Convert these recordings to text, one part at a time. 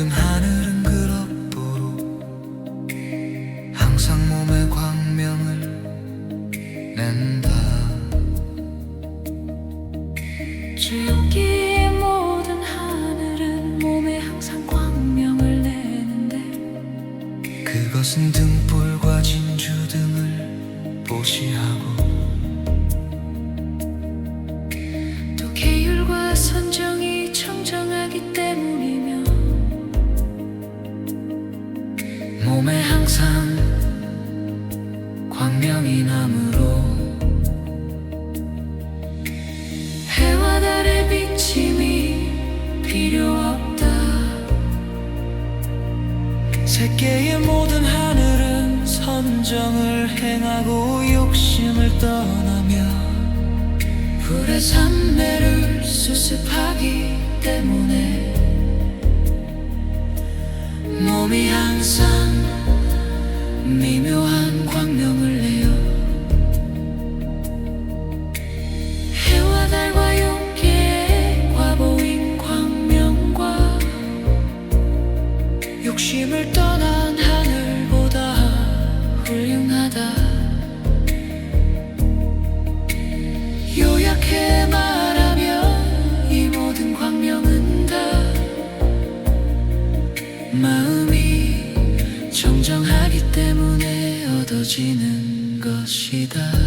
모든 하늘은 그럭보로 항상 몸에 광명을 낸다. 지옥기의 모든 하늘은 몸에 항상 광명을 내는데 그것은 등불과 진주 등을 보시하고 또 계율과 선정 선정을 행하고 욕심을 떠나며 불의 산매를 수습하기 때문에 몸이 항상 미묘한 광명을 내요 해와 달과 용계의 과보인 광명과 욕심을 떠난 하늘보다 훌륭하다. 요약해 말하면 이 모든 광명은 다 마음이 정정하기 때문에 얻어지는 것이다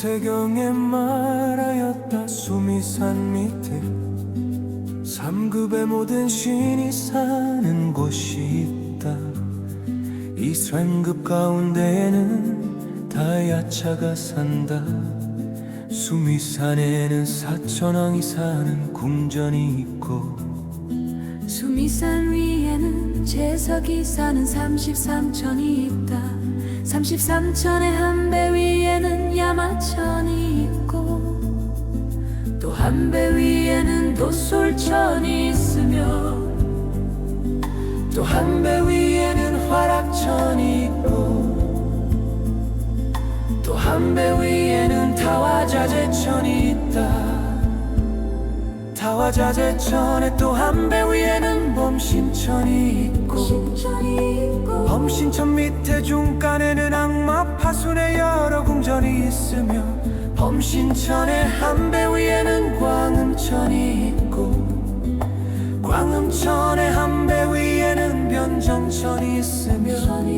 세경에 말하였다 수미산 밑에. 삼급의 모든 신이 사는 곳이 있다. 이 삼급 가운데에는 다 야차가 산다. 수미산에는 사천왕이 사는 궁전이 있고. 수미산 위에는 재석이 사는 33천이 있다 33천의 한 배 위에는 야마천이 있고 또 한 배 위에는 도솔천이 있으며 또 한 배 위에는 화락천이 있고 또 한 배 위에는 타와자재천이 있다 타와자재천에 또 한 배 위에는 범신천이 있고 있고 범신천 밑에 중간에는 악마 파순의 여러 궁전이 있으며 범신천의 한 배 위에는 광음천이 있고 광음천의 한 배 위에는 변정천이 있으며 천이 있으며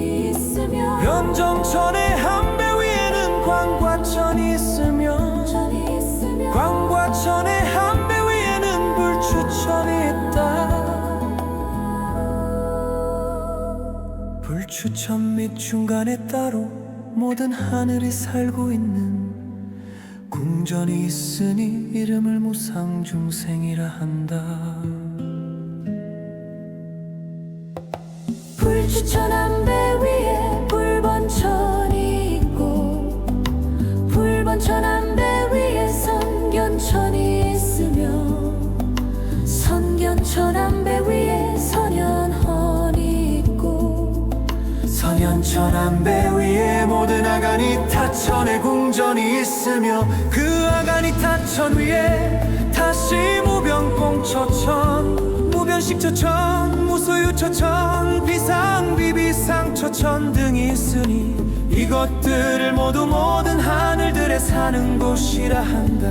불추천 밑 중간에 따로 모든 하늘이 살고 있는 궁전이 있으니 이름을 무상중생이라 한다. 불추천 한 천한배 위에 모든 아가니 타천의 궁전이 있으며 그 아가니 타천 위에 다시 무병공처천 무변식처천 무소유처천 비상비비상처천 등이 있으니 이것들을 모두 모든 하늘들에 사는 곳이라 한다.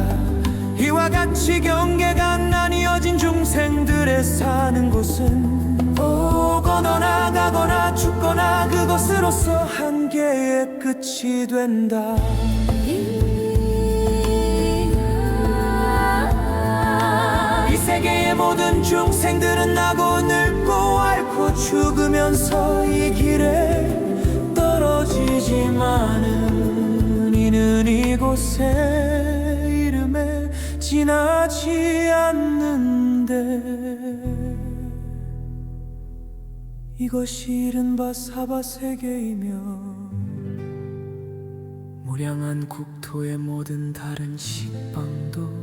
이와 같이 경계가 나뉘어진 중생들의 사는 곳은 오거나 나가거나 죽거나 그것으로서 한계의 끝이 된다. 이 모든 중생들은 나고 늙고 앓고 죽으면서 이 길에 떨어지지만은 이는 이곳에 지나지 않는데 이것이 이른바 사바 세계이며 무량한 국토의 모든 다른 식빵도